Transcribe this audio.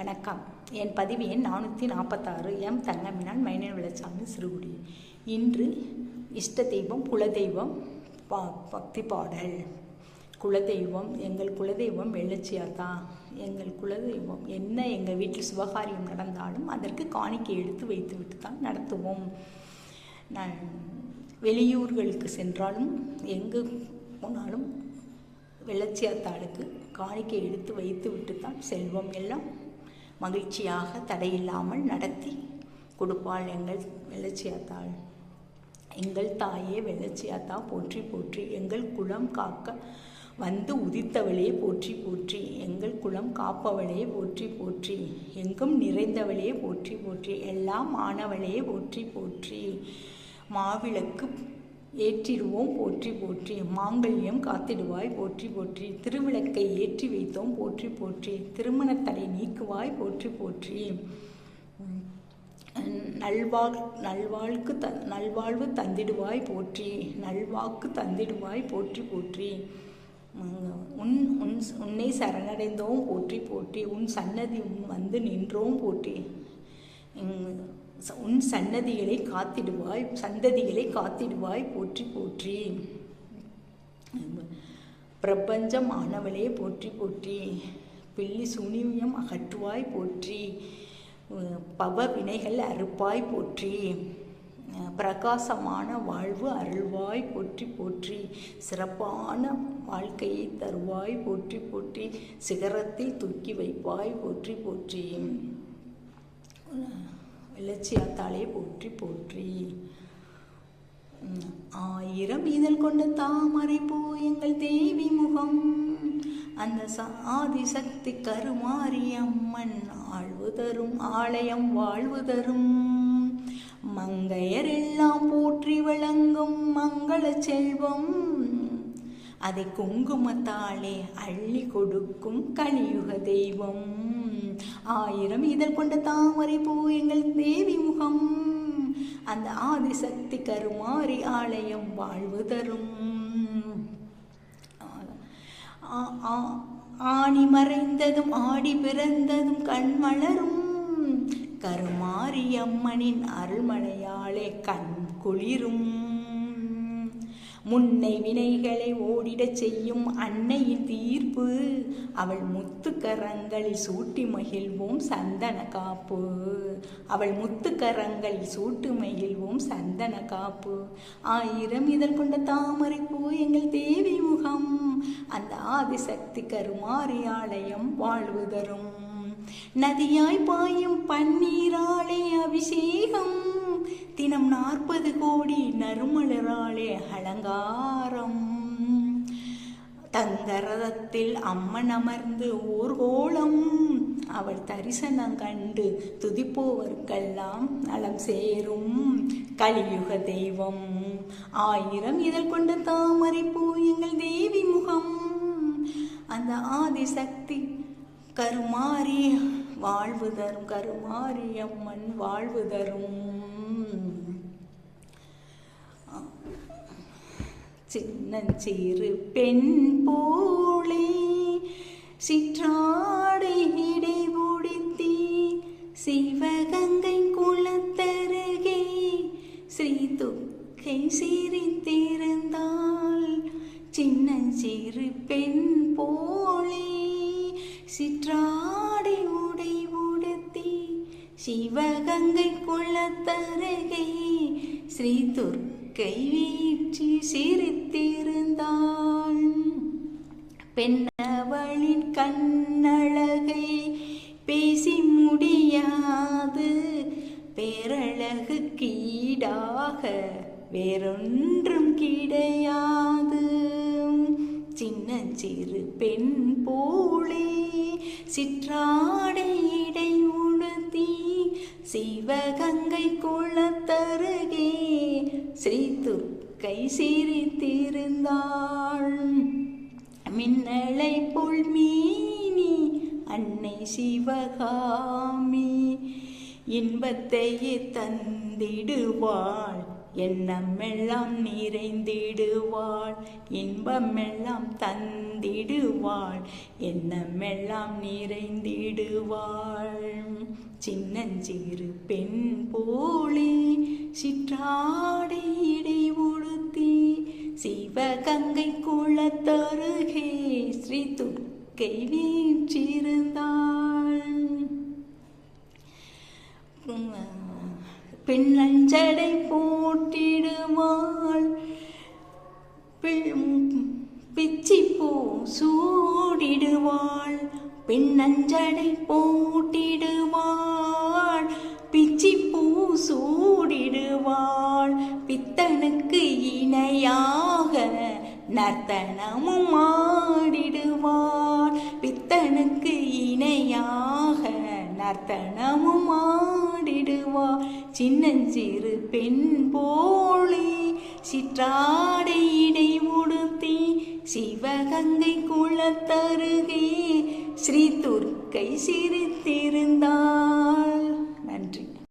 வணக்கம். என் பதிவு எண் நானூற்றி நாற்பத்தாறு எம் தங்கமினான் மைனர் விளச்சாமி சிறுகுடி. இன்று இஷ்ட தெய்வம் குலதெய்வம் பா பக்தி பாடல். குலதெய்வம் எங்கள் குலதெய்வம் வெள்ளச்சியாத்தா எங்கள் குலதெய்வம் என்ன எங்கள் வீட்டில் சுபகாரியம் நடந்தாலும் அதற்கு காணிக்கை எடுத்து வைத்துவிட்டு தான் நடத்துவோம். நான் வெளியூர்களுக்கு சென்றாலும் எங்கு போனாலும் வெள்ளச்சியாத்தாளுக்கு காணிக்கை எடுத்து வைத்து விட்டு தான் செல்வம். எல்லாம் மகிழ்ச்சியாக தடையில்லாமல் நடத்தி கொடுப்பாள் எங்கள் வெள்ளச்சியாத்தாள். எங்கள் தாயே வெள்ளச்சியாத்தா போற்றி போற்றி. எங்கள் குளம் காக்க வந்து உதித்தவளே போற்றி போற்றி. எங்கள் குளம் காப்பவளே போற்றி போற்றி. எங்கும் நிறைந்தவளே போற்றி போற்றி. எல்லாம் ஆனவளே போற்றி போற்றி. மாவிளக்கு ஏற்றிடுவோம் போற்றி போற்றி. மாங்கல்யம் காத்திடுவாய் போற்றி போற்றி. திருவிளக்கை ஏற்றி வைத்தோம் போற்றி போற்றி. திருமணத்தடை நீக்குவாய் போற்றி போற்றி. நல்வாழ் நல்வாழ்க்கு த நல்வாழ்வு தந்திடுவாய் போற்றி. நல்வாக்கு தந்திடுவாய் போற்றி போற்றி. உன் உன் உன்னை சரணடைந்தோம் போற்றி போற்றி. உன் சன்னதி உன் வந்து நின்றோம் போற்றி. உன் சன்னதிகளை காத்திடுவாய் சந்ததிகளை காத்திடுவாய் போற்றி போற்றி. பிரபஞ்சம் ஆனவளே போற்றி போற்றி. பில்லி சுனியம் அகற்றுவாய் போற்றி. பவ வினைகள் அறுப்பாய் போற்றி. பிரகாசமான வாழ்வு அருள்வாய் போற்றி போற்றி. சிறப்பான வாழ்க்கையை தருவாய் போற்றி போற்றி. சிகரத்தில் தூக்கி வைப்பாய் போற்றி போற்றி. வெள்ளச்சியாத்தாளே போற்றி போற்றி. ஆயிரம் இதழ் கொண்ட தாமரை பூ எங்கள் தேவி முகம். அந்த ஆதிசக்தி கருமாரி அம்மன் ஆழ்வு தரும் ஆலயம் வாழ்வு தரும். மங்கையர் எல்லாம் போற்றி வழங்கும் மங்கள செல்வம். அதை குங்குமத்தாலே அள்ளி கொடுக்கும் கலியுக தெய்வம். ஆயிரம் இதழ் கொண்ட தாமரை பூ எங்கள் தேவி முகம். அந்த ஆதிசக்தி கருமாரி ஆலயம் வாழ்வு தரும். ஆணி மறைந்ததும் ஆடி பிறந்ததும் கண் மலரும். கருமாரி அம்மனின் அருள்மழையாலே கண் குளிரும். முன்னை வினைகளை ஓடிடச் செய்யும் அன்னையின் தீர்ப்பு. அவள் முத்துக்கரங்களில் சூட்டி மகிழ்வோம் சந்தன காப்பு. அவள் முத்துக்கரங்களில் சூட்டு மகிழ்வோம் சந்தன காப்பு. ஆயிரம் இதழ் கொண்ட தாமரை பூ எங்கள் தேவி முகம். அந்த ஆதிசக்தி கருமாரி ஆலயம் வாழ்வு தரும். நதியாய் பாயும் பன்னீராலே அபிஷேகம். தினம் நாற்பது கோடி நறுமலராலே அலங்காரம். தங்கரதத்தில் அம்மன் அமர்ந்து ஊர்கோளம் அவள் தரிசனம் கண்டு துதிப்போவர்க்கெல்லாம் நலம் சேரும். கலியுக தெய்வம் ஆயிரம் இதழ் கொண்ட தாமரை பூ எங்கள் தேவி முகம். அந்த ஆதிசக்தி கருமாரி வாழ்வு தரும் கருமாரி அம்மன் வாழ்வு தரும். சின்னஞ்சிறு பெண் போலே சிற்றாடை இடை சிவகங்கை குளத்தருகே ஸ்ரீ துக்கை சிரித்திருந்தால் சின்னஞ்சிறு பெண் போலே சிற்றாடை உடை உடுத்தி சிவகங்கை குளத்தருகே ஸ்ரீ துர்க்கை வீற்றி சிரித்திருந்தாள். பெண்ணவளின் கண்ணழகை பேசி முடியாது. பேரழகு கீடாக வேறொன்றும் கிடையாது. சின்ன சிறு பெண் போலே சிற்றாடை இடை உடுத்தி சிவகங்கை குளத்தருகே ஸ்ரீ துர்க்கை சிரித்திருந்தாள். மின்னலை போல் மீனி அன்னை சிவகாமி இன்பத்தையே தந்திடுவாள். எண்ணமெல்லாம் நிறைந்திடுவாள் இன்பமெல்லாம் தந்திடுவாள் எண்ணமெல்லாம் நிறைந்திடுவாள். சின்னஞ்சிறு பெண் போலே சிற்றாடை இடை உடுத்தி சிவகங்கை குளத்தருகே ஸ்ரீ துர்க்கை வீற்றிருந்தாள். பின்னஞ்சடை போட்டிடுவாள் பிச்சிப்பூ சூடிடுவாள். பின்னஞ்சடை போட்டிடுவாள் பிச்சிப்பூ சூடிடுவாள். பித்தனுக்கு இணையாக நர்த்தனமும் ஆடிடுவாள். பித்தனுக்கு இணையாக நர்த்தனமும் ஆடிடுவா. சின்னஞ்சிறு பெண் போலே சிற்றாடை இடை உடுத்தி சிவகங்கை குளத்தருகே ஸ்ரீ துர்க்கை சிரித்திருந்தா